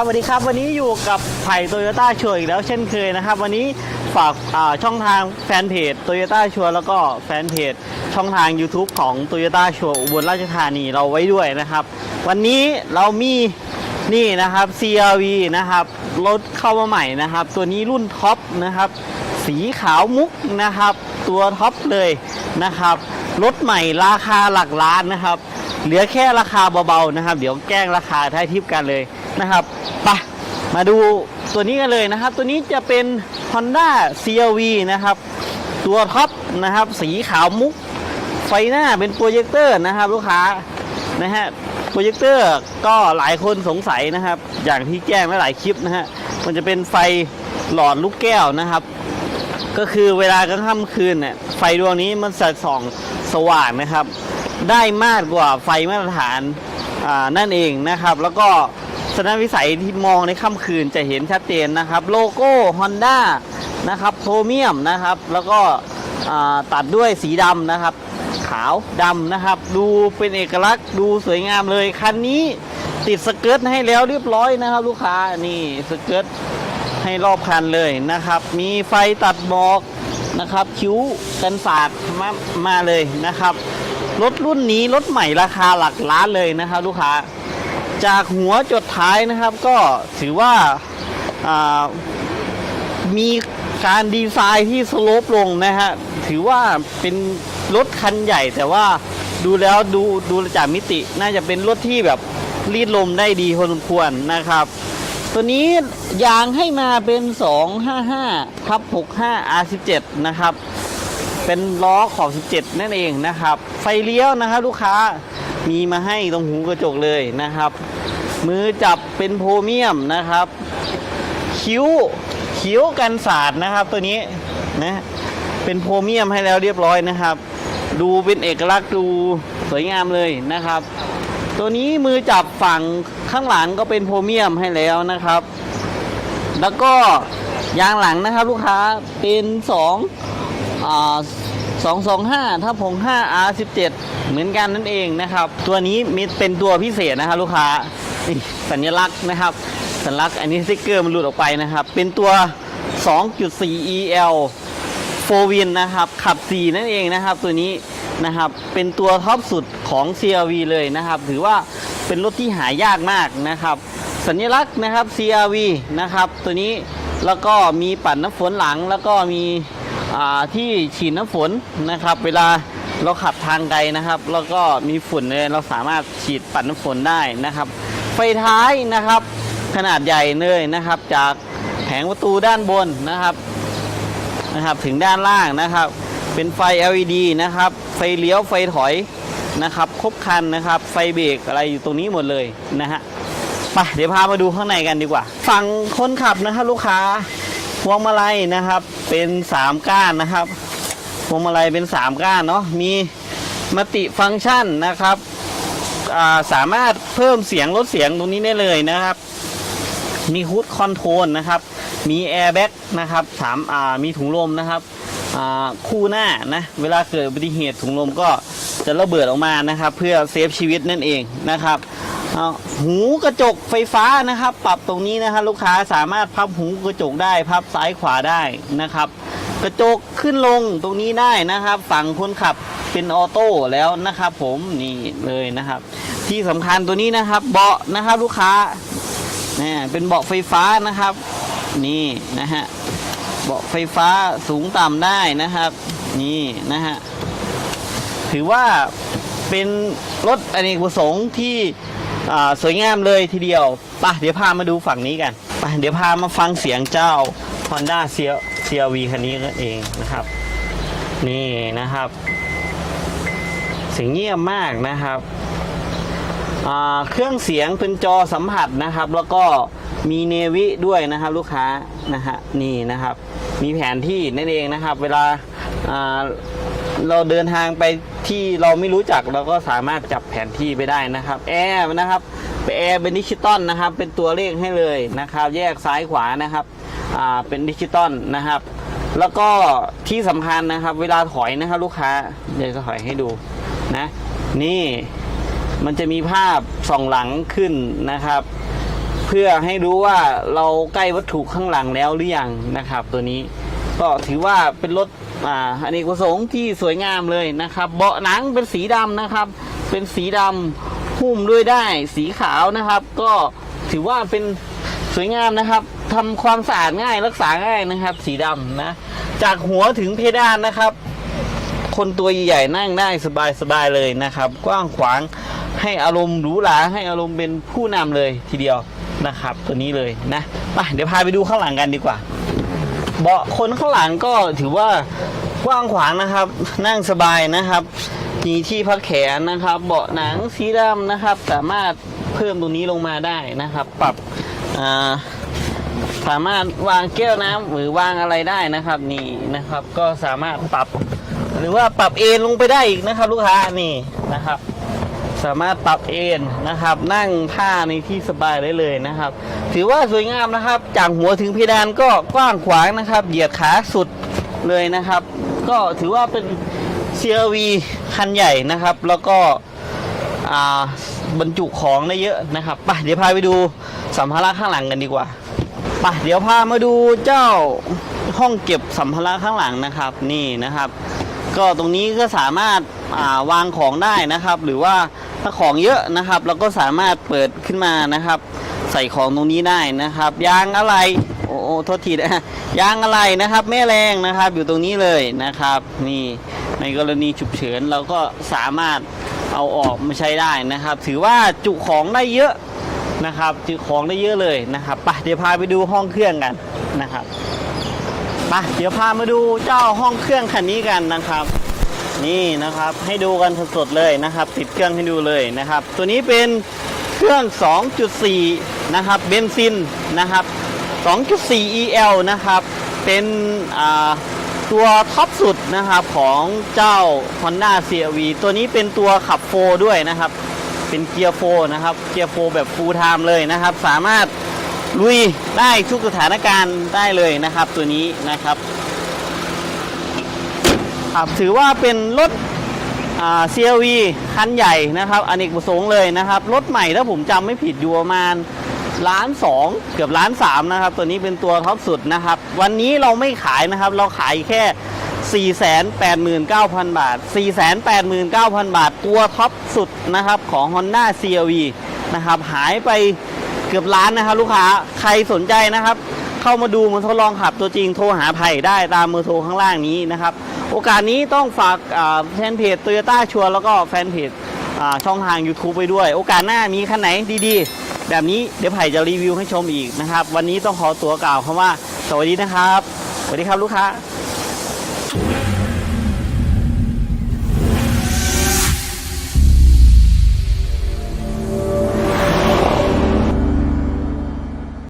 ครับสวัสดีครับ วันนี้อยู่กับไผ่โตโยต้าชัวร์อีกแล้วเช่นเคยนะครับ วันนี้ฝากาช่องทางแฟนเพจโตโยต้าชัวร์แล้วก็แฟนเพจช่องทาง YouTube ของโตโยต้าชัวร์อุบลราชธานีเราไว้ด้วยนะครับ วันนี้เรามีนี่นะครับ CRV นะครับรถเข้ามาใหม่นะครับ ตัวนี้รุ่นท็อปนะครับ สีขาวมุกนะครับ ตัวท็อปเลยนะครับรถใหม่ราคาหลักล้านนะครับ เหลือแค่ราคาเบาๆนะครับ เดี๋ยวแกล้งราคาท้ายทิปกันเลย นะครับไปมาดูตัวนี้กันเลยนะครับ ตัวนี้จะเป็น Honda CRV นะครับ ตัวท็อปนะครับ สีขาวมุก ไฟหน้าเป็นโปรเจคเตอร์นะครับ ลูกค้านะฮะโปรเจคเตอร์ก็หลายคนสงสัยนะครับ อย่างที่แจ้งไว้หลายคลิปนะฮะมันจะเป็นไฟหลอดลูกแก้วนะครับ ก็คือเวลากลางค่ำคืนเนี่ยไฟดวงนี้มันจะส่องสว่างนะครับ ได้มากกว่าไฟมาตรฐานอ่านั่นเองนะครับ แล้วก็ สนวิสัยที่มองในค่ำคืนจะเห็นชัดเจนนะครับ โลโก้ Honda นะครับโพรเมียมนะครับ แล้วก็ตัดด้วยสีดำนะครับ ขาวดำนะครับ ดูเป็นเอกลักษณ์ดูสวยงามเลย คันนี้ติดสเกิร์ตให้แล้วเรียบร้อยนะครับ ลูกค้านี่สเกิร์ตให้รอบคันเลยนะครับ มีไฟตัดหมอกนะครับ คิ้วกันสาดมามาเลยนะครับ รถรุ่นนี้รถใหม่ราคาหลักล้านเลยนะครับ ลูกค้า จากหัวจดท้ายนะครับก็ถือว่าามีการดีไซน์ที่สโลปลงนะฮะถือว่าเป็นรถคันใหญ่แต่ว่าดูแล้วดูดูจากมิติน่าจะเป็นรถที่แบบรีดลมได้ดีพอสมควรนะครับ ตัวนี้ยางให้มาเป็น 255ทับ65 R17 นะครับ เป็นล้อขอบ 17 นั่นเองนะครับ ไฟเลี้ยวนะครับลูกค้ามีมาให้ตรงหูกระจกเลยนะครับ มือจับเป็นโพรเมียมนะครับ คิ้วคิ้วกันสาดนะครับ ตัวนี้นะเป็นโพรเมียมให้แล้วเรียบร้อยนะครับ ดูเป็นเอกลักษณ์ดูสวยงามเลยนะครับ ตัวนี้มือจับฝั่งข้างหลังก็เป็นโพรเมียมให้แล้วนะครับ แล้วก็ยางหลังนะครับลูกค้าเป็น2อ่า225ถ้าผง 5 R17 เหมือนกันนั่นเองนะครับ ตัวนี้มีเป็นตัวพิเศษนะครับลูกค้า สัญลักษณ์นะครับ สัญลักษณ์อันนี้สติ๊กเกอร์มันหลุดออกไปนะครับ เป็นตัว 2.4 EL โฟวินนะครับ ขับ 4 นั่นเองนะครับ ตัวนี้นะครับ เป็นตัวท็อปสุดของ CRV เลยนะครับ ถือว่าเป็นรถที่หายากมากนะครับ สัญลักษณ์นะครับ CRV นะครับ ตัวนี้แล้วก็มีปัดน้ำฝนหลังแล้วก็มีที่ฉีดน้ำฝนนะครับ เวลาเราขับทางไกลนะครับ แล้วก็มีฝุ่นเลยเราสามารถฉีดปัดน้ำฝนได้นะครับ ไฟท้ายนะครับ ขนาดใหญ่เลยนะครับ จากแผงประตูด้านบนนะครับนะครับ ถึงด้านล่างนะครับ เป็นไฟ LED นะครับ ไฟเลี้ยวไฟถอยนะครับ ครบคันนะครับ ไฟเบรกอะไรอยู่ตรงนี้หมดเลยนะฮะไปเดี๋ยวพามาดูข้างในกันดีกว่า ฝั่งคนขับนะครับลูกค้าพวงมาลัยนะครับ เป็น 3 ก้านนะครับพวงมาลัยเป็น 3 ก้านเนาะมีมัติฟังก์ชันนะครับ สามารถเพิ่มเสียงลดเสียงตรงนี้ได้เลยนะครับ มีฮูดคอนโทรลนะครับ มีแอร์แบ็กนะครับสามมีถุงลมนะครับคู่หน้านะเวลาเกิดอุบัติเหตุถุงลมก็จะระเบิดออกมานะครับ เพื่อเซฟชีวิตนั่นเองนะครับหูกระจกไฟฟ้านะครับ ปรับตรงนี้นะครับลูกค้าสามารถพับหูกระจกได้พับซ้ายขวาได้นะครับ กระจกขึ้นลงตรงนี้ได้นะครับ ฝั่งคนขับเป็นออโต้แล้วนะครับผมนี่เลยนะครับ ที่สำคัญตัวนี้นะครับเบาะนะครับลูกค้านี่เป็นเบาะไฟฟ้านะครับ นี่นะฮะเบาะไฟฟ้าสูงต่ำได้นะครับ นี่นะฮะถือว่าเป็นรถอเนกประสงค์ที่สวยงามเลยทีเดียวไปะเดี๋ยวพามาดูฝั่งนี้กันไปเดี๋ยวพามาฟังเสียงเจ้า Honda CRV คันนี้กันเองนะครับ นี่นะครับ เสียงเงียบมากนะครับเครื่องเสียงเป็นจอสัมผัสนะครับ แล้วก็มีเนวิด้วยนะครับลูกค้านะฮะนี่นะครับ มีแผนที่นั่นเองนะครับ เวลาาเราเดินทางไปที่เราไม่รู้จักเราก็สามารถจับแผนที่ไปได้นะครับแอร์นะครับแอร์เป็นดิจิตอลนะครับ เป็นตัวเลขให้เลยนะครับ แยกซ้ายขวานะครับ อ่าเป็นดิจิตอลนะครับ แล้วก็ที่สำคัญนะครับ เวลาถอยนะครับ ลูกค้าเดี๋ยวจะถอยให้ดูนะ นี่มันจะมีภาพส่องหลังขึ้นนะครับ เพื่อให้รู้ว่าเราใกล้วัตถุข้างหลังแล้วหรือยังนะครับ ตัวนี้ก็ถือว่าเป็นรถอ่าอเนกประสงค์ที่สวยงามเลยนะครับ เบาะหนังเป็นสีดำนะครับ เป็นสีดำหุ้มด้วยได้สีขาวนะครับ ก็ถือว่าเป็นสวยงามนะครับ ทำความสะอาดง่ายรักษาง่ายนะครับ สีดำนะ จากหัวถึงเพดานนะครับ คนตัวใหญ่ๆนั่งได้สบายๆเลยนะครับ กว้างขวางให้อารมณ์หรูหราให้อารมณ์เป็นผู้นำเลยทีเดียวนะครับ ตัวนี้เลยนะไปเดี๋ยวพาไปดูข้างหลังกันดีกว่า เบาะคนข้างหลังก็ถือว่ากว้างขวางนะครับ นั่งสบายนะครับมีที่พักแขนนะครับ เบาะหนังสีดำนะครับ สามารถเพิ่มตรงนี้ลงมาได้นะครับ ปรับอ่า สามารถวางแก้วน้ำหรือวางอะไรได้นะครับ นี่นะครับ ก็สามารถปรับ หรือว่าปรับเอนลงไปได้อีกนะครับ ลูกค้านี่นะครับ สามารถปรับเอนนะครับ นั่งท่าในที่สบายได้เลยนะครับ ถือว่าสวยงามนะครับ จากหัวถึงเพดานก็กว้างขวางนะครับ เหยียดขาสุดเลยนะครับ ก็ถือว่าเป็น CRV คันใหญ่นะครับ แล้วก็บรรจุของได้เยอะนะครับไปเดี๋ยวพาไปดูสัมภาระข้างหลังกันดีกว่า ไปเดี๋ยวพามาดูเจ้าห้องเก็บสัมภาระข้างหลังนะครับนี่นะครับ ก็ตรงนี้ก็สามารถาวางของได้นะครับ หรือว่าถ้าของเยอะนะครับเราก็สามารถเปิดขึ้นมานะครับ ใส่ของตรงนี้ได้นะครับ ยางอะไรโอ้โทษทีนะยางอะไรนะครับแม่แรงนะครับอยู่ตรงนี้เลยนะครับ นี่ในกรณีฉุกเฉินเราก็สามารถเอาออกมาใช้ได้นะครับ ถือว่าจุของได้เยอะ นะครับจุของได้เยอะเลยนะครับไปเดี๋ยวพาไปดูห้องเครื่องกันนะครับไปเดี๋ยวพามาดูเจ้าห้องเครื่องคันนี้กันนะครับ นี่นะครับให้ดูกันสดๆเลยนะครับ ติดเครื่องให้ดูเลยนะครับ ตัวนี้เป็นเครื่อง 2.4 นะครับเบนซินนะครับ 2.4 EL นะครับเป็นตัวท็อปสุดนะครับของเจ้า Honda CRV ตัวนี้เป็นตัวขับโฟด้วยนะครับ เป็นเกียร์โฟนะครับ เกียร์โฟแบบฟูลไทม์เลยนะครับ สามารถลุยได้ทุกสถานการณ์ได้เลยนะครับ ตัวนี้นะครับครับถือว่าเป็นรถ CRV คันใหญ่นะครับอเนกประสงค์เลยนะครับ รถใหม่ถ้าผมจำไม่ผิดอยู่ประมาณล้านสองเกือบล้านสามนะครับ ตัวนี้เป็นตัวท็อปสุดนะครับ วันนี้เราไม่ขายนะครับ เราขายแค่ 489,000 บาท 489,000 บาท ตัวท็อปสุดนะครับของ Honda CRV นะครับหายไปเกือบล้านนะครับลูกค้าใครสนใจนะครับ เข้ามาดูมาทดลองขับตัวจริงโทรหาไผ่ได้ตามเบอร์โทรข้างล่างนี้นะครับ โอกาสนี้ต้องฝากแฟนเพจ Toyota ชัวร์แล้วก็แฟนเพจช่องทาง YouTube ไปด้วย โอกาสหน้ามีคันไหนดีๆ แบบนี้เดี๋ยวไผ่จะรีวิวให้ชมอีกนะครับ วันนี้ต้องขอตัวกล่าวคำว่า สวัสดีนะครับ สวัสดีครับลูกค้า